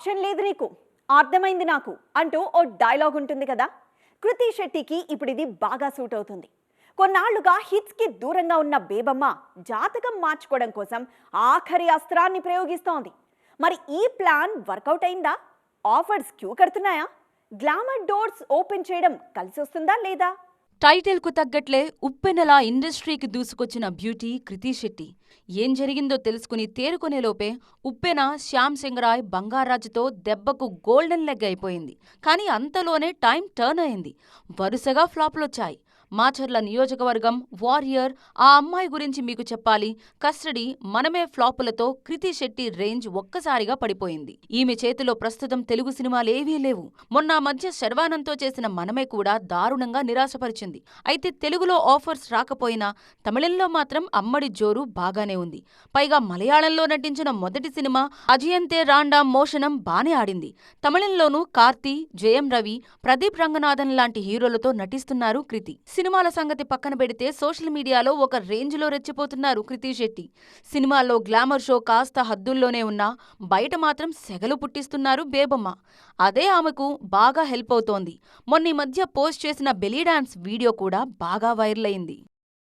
Option లేదు నీకు. అర్థమైంది నాకు అంటూ ఓ డైలాగ్ ఉంటుంది కదా. కృతి శెట్టికి ఇప్పుడు ఇది బాగా సూట్ అవుతుంది. కొన్నాళ్ళుగా హిట్స్కి దూరంగా ఉన్న బేబమ్మ జాతకం మార్చుకోవడం కోసం ఆఖరి అస్త్రాన్ని ప్రయోగిస్తోంది. మరి ఈ ప్లాన్ వర్కౌట్ అయిందా? ఆఫర్స్ క్యూ కడుతున్నాయా? గ్లామర్ డోర్స్ ఓపెన్ చేయడం కలిసి వస్తుందా లేదా? టైటిల్కు తగ్గట్లే ఉప్పెనలా ఇండస్ట్రీకి దూసుకొచ్చిన బ్యూటీ కృతి శెట్టి. ఏం జరిగిందో తెలుసుకుని తేరుకునేలోపే ఉప్పెన శ్యామ్ సింగరాయ్ బంగారాజుతో దెబ్బకు గోల్డెన్ లెగ్ అయిపోయింది. కానీ అంతలోనే టైం టర్న్ అయింది. వరుసగా ఫ్లాప్లొచ్చాయి. మాచర్ల నియోజకవర్గం వారియర్ ఆ అమ్మాయి గురించి మీకు చెప్పాలి. కస్టడీ మనమే ఫ్లాపులతో కృతి శెట్టి రేంజ్ ఒక్కసారిగా పడిపోయింది. ఈమె చేతిలో ప్రస్తుతం తెలుగు సినిమాలేవీ లేవు. మొన్న మధ్య శర్వానంతో చేసిన మనమే కూడా దారుణంగా నిరాశపరిచింది. అయితే తెలుగులో ఆఫర్స్ రాకపోయినా తమిళంలో మాత్రం అమ్మడి జోరు బాగానే ఉంది. పైగా మలయాళంలో నటించిన మొదటి సినిమా అజయంతే రాండా మోషనం బానే ఆడింది. తమిళంలోనూ కార్తీ జయం రవి ప్రదీప్ రంగనాథన్ లాంటి హీరోలతో నటిస్తున్నారు కృతి. సినిమాల సంగతి పక్కన పెడితే సోషల్ మీడియాలో ఒక రేంజ్లో రెచ్చిపోతున్నారు కృతి శెట్టి. సినిమాల్లో గ్లామర్ షో కాస్త హద్దుల్లోనే ఉన్నా బయట మాత్రం సెగలు పుట్టిస్తున్నారు బేబమ్మ. అదే ఆమెకు బాగా హెల్ప్ అవుతోంది. మొన్న ఈ మధ్య పోస్ట్ చేసిన బెలీ డాన్స్ వీడియో కూడా బాగా వైరల్ అయింది.